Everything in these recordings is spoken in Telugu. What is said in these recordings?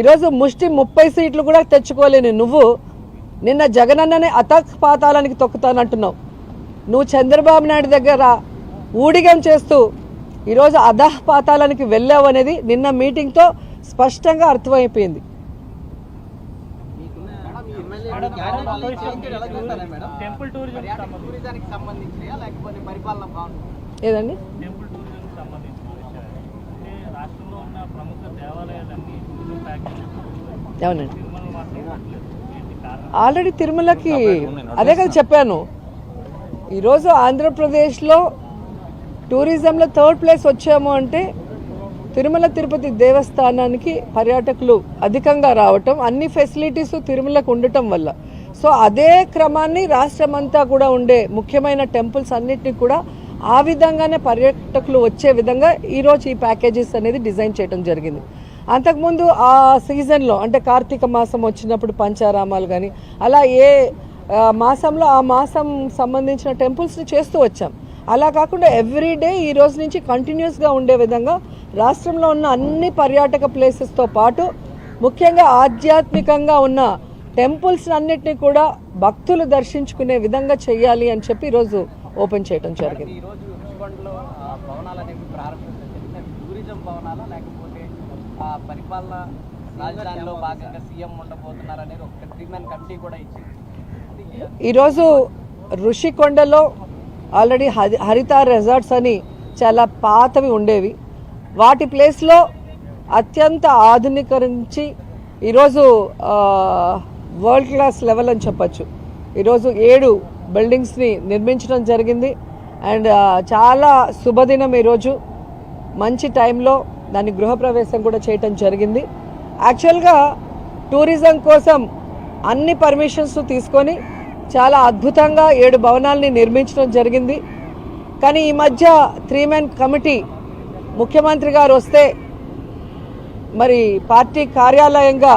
ఈరోజు ముష్టి ముప్పై సీట్లు కూడా తెచ్చుకోలేని నువ్వు నిన్న జగనన్ననే అతక్ పాతాళానికి తొక్కుతానంటున్నావు. నువ్వు చంద్రబాబు నాయుడు దగ్గర ఊడిగం చేస్తూ ఈరోజు అధహ్ పాతాళానికి వెళ్ళావు అనేది నిన్న మీటింగ్తో స్పష్టంగా అర్థమైపోయింది. ఏదండి? అవునండి ఆల్రెడీ తిరుమలకి అదే కదా చెప్పాను. ఈరోజు ఆంధ్రప్రదేశ్లో టూరిజంలో థర్డ్ ప్లేస్ వచ్చాము అంటే తిరుమల తిరుపతి దేవస్థానానికి పర్యాటకులు అధికంగా రావటం అన్ని ఫెసిలిటీస్ తిరుమలకు ఉండటం వల్ల. సో అదే క్రమాన్ని రాష్ట్రమంతా కూడా ఉండే ముఖ్యమైన టెంపుల్స్ అన్నిటినీ కూడా ఆ విధంగానే పర్యాటకులు వచ్చే విధంగా ఈరోజు ఈ ప్యాకేజెస్ అనేది డిజైన్ చేయడం జరిగింది. అంతకుముందు ఆ సీజన్లో అంటే కార్తీక మాసం వచ్చినప్పుడు పంచారామాలు కానీ అలా ఏ మాసంలో ఆ మాసం సంబంధించిన టెంపుల్స్ని చేస్తూ వచ్చాం. అలా కాకుండా ఎవ్రీ డే ఈ రోజు నుంచి కంటిన్యూస్గా ఉండే విధంగా రాష్ట్రంలో ఉన్న అన్ని పర్యాటక ప్లేసెస్తో పాటు ముఖ్యంగా ఆధ్యాత్మికంగా ఉన్న టెంపుల్స్ అన్నిటినీ కూడా భక్తులు దర్శించుకునే విధంగా చేయాలి అని చెప్పి ఈరోజు ఓపెన్ చేయడం జరిగింది. ఆ, పరిపాలన రాజధానిలో భాగంగా సీఎం ఉండబోతున్నారు అనేది ఒక త్రీ మ్యాన్ కమిటీ కూడా ఇచ్చింది. ఈరోజు ఋషికొండలో ఆల్రెడీ హరి హరిత రెసార్ట్స్ అని చాలా పాతవి ఉండేవి. వాటి ప్లేస్లో అత్యంత ఆధునీకరించి ఈరోజు వరల్డ్ క్లాస్ లెవెల్ అని చెప్పచ్చు. ఈరోజు ఏడు బిల్డింగ్స్ని నిర్మించడం జరిగింది. అండ్ చాలా శుభదినం ఈరోజు. మంచి టైంలో దాన్ని గృహప్రవేశం కూడా చేయటం జరిగింది. యాక్చువల్గా టూరిజం కోసం అన్ని పర్మిషన్స్ తీసుకొని చాలా అద్భుతంగా ఏడు భవనాల్ని నిర్మించడం జరిగింది. కానీ ఈ మధ్య త్రీ మెన్ కమిటీ ముఖ్యమంత్రి గారు వస్తే మరి పార్టీ కార్యాలయంగా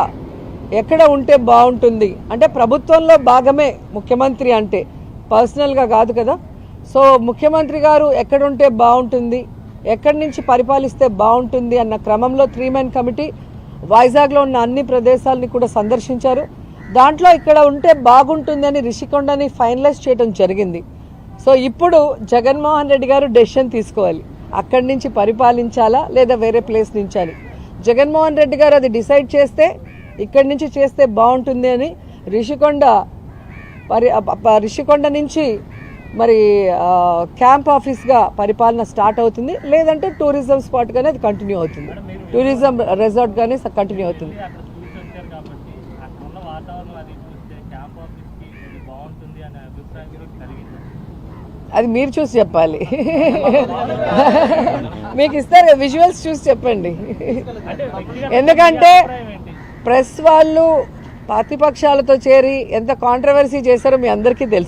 ఎక్కడ ఉంటే బాగుంటుంది? అంటే ప్రభుత్వంలో భాగమే ముఖ్యమంత్రి అంటే పర్సనల్గా కాదు కదా. సో ముఖ్యమంత్రి గారు ఎక్కడ ఉంటే బాగుంటుంది? ఎక్కడి నుంచి పరిపాలిస్తే బాగుంటుంది అన్న క్రమంలో త్రీ మ్యాన్ కమిటీ వైజాగ్లో ఉన్న అన్ని ప్రదేశాలని కూడా సందర్శించారు. దాంట్లో ఇక్కడ ఉంటే బాగుంటుందని రిషికొండని ఫైనలైజ్ చేయడం జరిగింది. సో ఇప్పుడు జగన్మోహన్ రెడ్డి గారు డెసిషన్ తీసుకోవాలి. అక్కడి నుంచి పరిపాలించాలా లేదా వేరే ప్లేస్ నుంచాలి? జగన్మోహన్ రెడ్డి గారు అది డిసైడ్ చేస్తే ఇక్కడి నుంచి చేస్తే బాగుంటుంది అని రిషికొండ పరి రిషికొండ నుంచి మరి క్యాంప్ ఆఫీస్గా పరిపాలన స్టార్ట్ అవుతుంది. లేదంటే టూరిజం స్పాట్గానే అది కంటిన్యూ అవుతుంది. టూరిజం రెసార్ట్గానే కంటిన్యూ అవుతుంది. అది మీరు చూసి చెప్పాలి. మీకు ఇస్తారు విజువల్స్ చూసి చెప్పండి. ఎందుకంటే ప్రెస్ వాళ్ళు ప్రతిపక్షాలతో చేరి ఎంత కాంట్రవర్సీ చేశారో మీ అందరికీ తెలుసు.